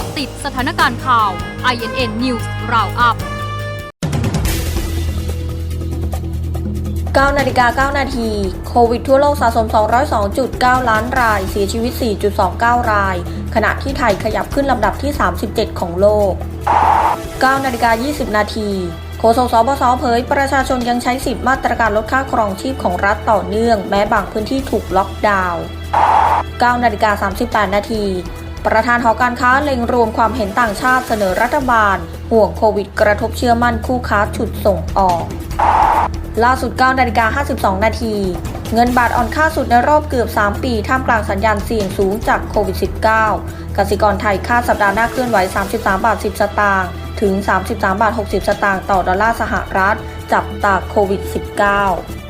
าะติดสถานการณ์ข่าว INN News Roundup 9นาฬิกา9นาทีโควิดทั่วโลกสะสม 202.9 ล้านราย เสียชีวิต 4.29 ราย ขณะที่ไทยขยับขึ้นลำดับที่ 37 ของโลก9นาฬิกา20 นาทีโฆษกสบสเผย ประชาชนยังใช้สิทธิมาตรการลดค่าครองชีพของรัฐต่อเนื่อง แม้บางพื้นที่ถูกล็อกดาวน์9นาฬิกา38 นาที ประธานหอการค้าเล็งรวมความเห็นต่างชาติเสนอรัฐบาล ห่วงโควิดกระทบเชื่อมั่นคู่ค้าฉุดส่งออก ล่าสุด9นาฬิกา52 นาที เงินบาทอ่อนค่าสุดในรอบเกือบ 3 ปีท่ามกลางสัญญาณเสี่ยงสูงจากโควิด -19 กสิกรไทยคาดสัปดาห์หน้าเคลื่อนไหว 33 บาท 10 สตางค์ถึง 33 บาท 60 สตางค์ต่อดอลลาร์สหรัฐ จับตาโควิด -19